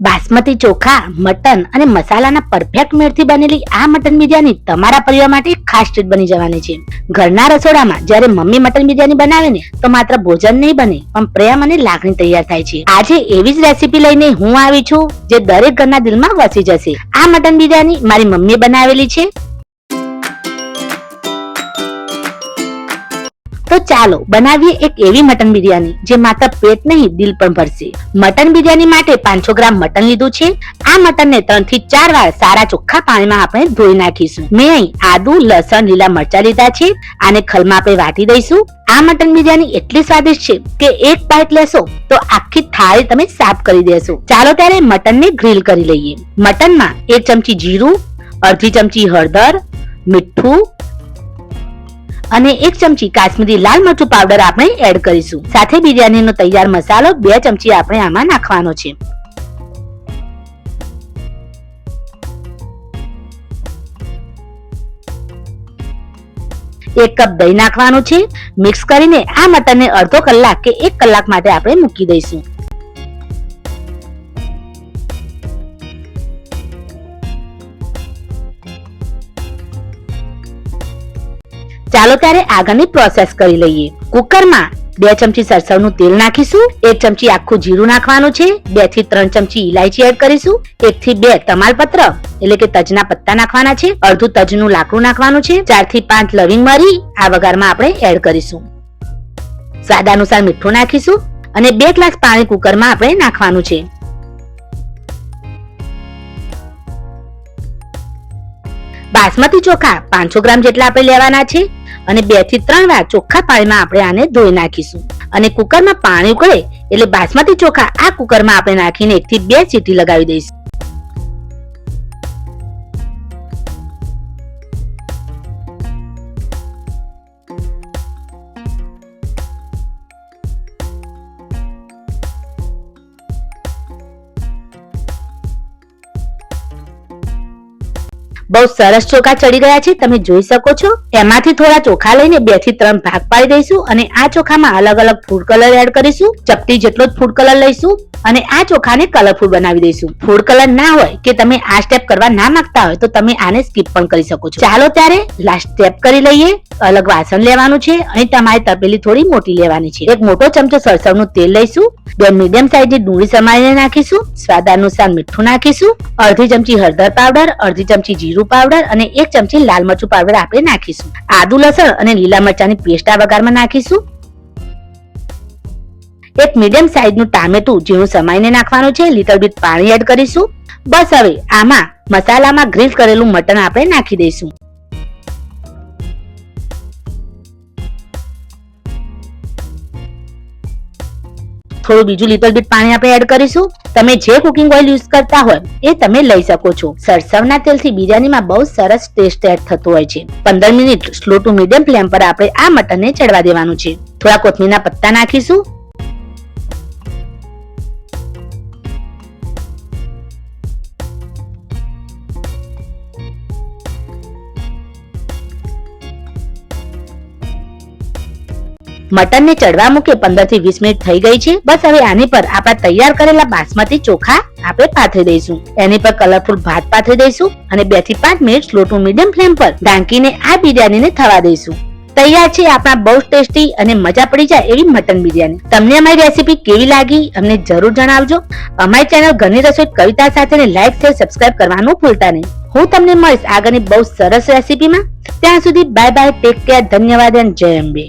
બાસમતી ચોખા, મટન અને મસાલાના પરફેક્ટ મેળથી બનેલી આ મટન બિરયાની તમારા પરિવાર માટે ખાસ ટ્રીટ બની જવાની છે. ઘરના રસોડામાં જ્યારે મમ્મી મટન બિરયાની બનાવે ને, તો માત્ર ભોજન નહીં બને, પણ પ્રેમ અને લાગણી તૈયાર થાય છે. આજે એવી જ રેસીપી લઈને હું આવી છું, જે દરેક ઘરના દિલમાં વસી જશે. આ મટન બિરયાની મારી મમ્મીએ બનાવેલી છે. તો ચાલો બનાવીએ એક એવી મટન બિરયાની, જે માત્ર પેટ નહીં, દિલ પણ ભરશે. મટન બિરયાની માટે પાંચસો ગ્રામ મટન લીધું છે. આ મટનને ત્રણથી ચાર વાર સારા ચોખ્ખા પાણીમાં આપણે ધોઈ નાખીશું. મેં અહીં આદુ, લસણ, લીલા મરચા લીધા છે. આને ખલમાં આપણે વાટી દઈશું. આ મટન બિરયાની એટલી સ્વાદિષ્ટ છે કે એક બાઈટ લેશો તો આખી થાળી તમે સાફ કરી દેશો. ચાલો ત્યારે મટનને ગ્રીલ કરી લઈએ. મટનમાં એક ચમચી જીરું, અડધી ચમચી હળદર, મીઠું અને એક ચમચી કાશ્મીરી લાલ મરચું પાવડર આપણે એડ કરીશું. સાથે બિરયાનીનો તૈયાર મસાલો બે ચમચી આપણે આમાં નાખવાનો છે. એક કપ દહીં નાખવાનું છે. મિક્સ કરીને આ મટનને અડધો કલાક કે એક કલાક માટે આપણે મૂકી દઈશું. ચાલો ત્યારે આગળની પ્રોસેસ કરી લઈએ. કુકરમાં બે ચમચી સરસવનું તેલ નાખીશું, એક ચમચી આખું જીરું નાખવાનું છે બેથી ત્રણ ચમચી ઇલાયચી એડ કરીશું એક થી બે તમાલપત્ર, એટલે કે તજના પત્તા નાખવાના છે, અડધું તજનું લાકડું નાખવાનું છે ચારથી પાંચ લવિંગ મરી, આ વઘારમાં આપણે એડ કરીશું. સ્વાદ અનુસાર મીઠું નાખીશું, અને બે ગ્લાસ પાણી કુકરમાં આપણે નાખવાનું છે. બાસમતી ચોખા પાંચસો ગ્રામ જેટલા આપણે લેવાના છે અને બેથી ત્રણ વાર ચોખ્ખા પાણીમાં આપણે આને ધોઈ નાખીશું. અને કુકરમાં પાણી ઉકળે એટલે બાસમતી ચોખા આ કુકરમાં આપણે નાખીને એક થી બે સીટી લગાવી દઈશું. બહુ સરસ ચોખા ચડી ગયા છે, તમે જોઈ શકો છો. એમાંથી થોડા ચોખા લઈને બેથી ત્રણ ભાગ પાડી દઈશું અને આ ચોખામાં અલગ અલગ ફૂડ કલર એડ કરીશું. ચપટી જેટલો જ ફૂડ કલર લઈશું અને આ ચોખાને કલરફુલ બનાવી દઈશું. ફૂડ કલર ના હોય કે તમે આ સ્ટેપ કરવા ના માંગતા હોય તો તમે આને સ્કીપ પણ કરી શકો છો. ચાલો ત્યારે લાસ્ટ સ્ટેપ કરી લઈએ. અલગ વાસણ લેવાનું છે અને તમારે તપેલી થોડી મોટી લેવાની છે. એક મોટો ચમચો સરસવનું તેલ લઈશું. બે મીડિયમ સાઈઝની ડુંગળી સમારીને નાખીશું. સ્વાદ અનુસાર મીઠું નાખીશું. અડધી ચમચી હળદર પાવડર અડધી ચમચી જીરું પાવડર અને એક ચમચી લાલ મરચું પાવડર આપણે નાખીશું. આદુ લસણ અને લીલા મરચાની પેસ્ટ આ વઘારમાં નાખીશું. એક મીડિયમ સાઈઝનું ટામેટું ઝીણું સમાઈને નાખવાનું છે. લિટલ બીટ પાણી એડ કરીશું. બસ હવે આમાં મસાલામાં ગ્રીલ કરેલું મટન આપણે નાખી દઈશું. થોડું બીજું લિટલ બીટ પાણી આપણે એડ કરીશું. તમે જે કુકિંગ ઓઇલ યુઝ કરતા હોય એ તમે લઈ શકો છો. સરસવના તેલથી બિરયાનીમાં બહુ સરસ ટેસ્ટ એડ થતો હોય છે. પંદર minute slow to medium flame પર આપણે આ મટનને ચડવા દેવાનું છે. થોડા કોથમીરના પત્તા નાખીશું. મટનને ચડવા મૂકે પંદરથી વીસ મિનિટ થઈ ગઈ છે. બસ હવે આની પર આપણા તૈયાર કરેલા બાસમતી ચોખા આપણે પાથરી દઈશું. એની પર કલરફુલ ભાત પાથરી દઈશું અને બેથી પાંચ minute slow to medium flame પર ઢાંકીને આ બિરયાનીને થવા દઈશું. તૈયાર છે આપણા બહુ ટેસ્ટી અને મજા પડી જાય એવી મટન બિરયાની. તમને અમારી રેસીપી કેવી લાગી અમને જરૂર જણાવજો. અમારી ચેનલ ઘરની રસોઈ કવિતા સાથે લાઈક થઈ સબસ્ક્રાઇબ કરવાનું ભૂલતા નહીં. હું તમને મળીશ આગળની બહુ સરસ રેસીપીમાં. ત્યાં સુધી બાય બાય ટેક કેર ધન્યવાદ અને જય અંબે.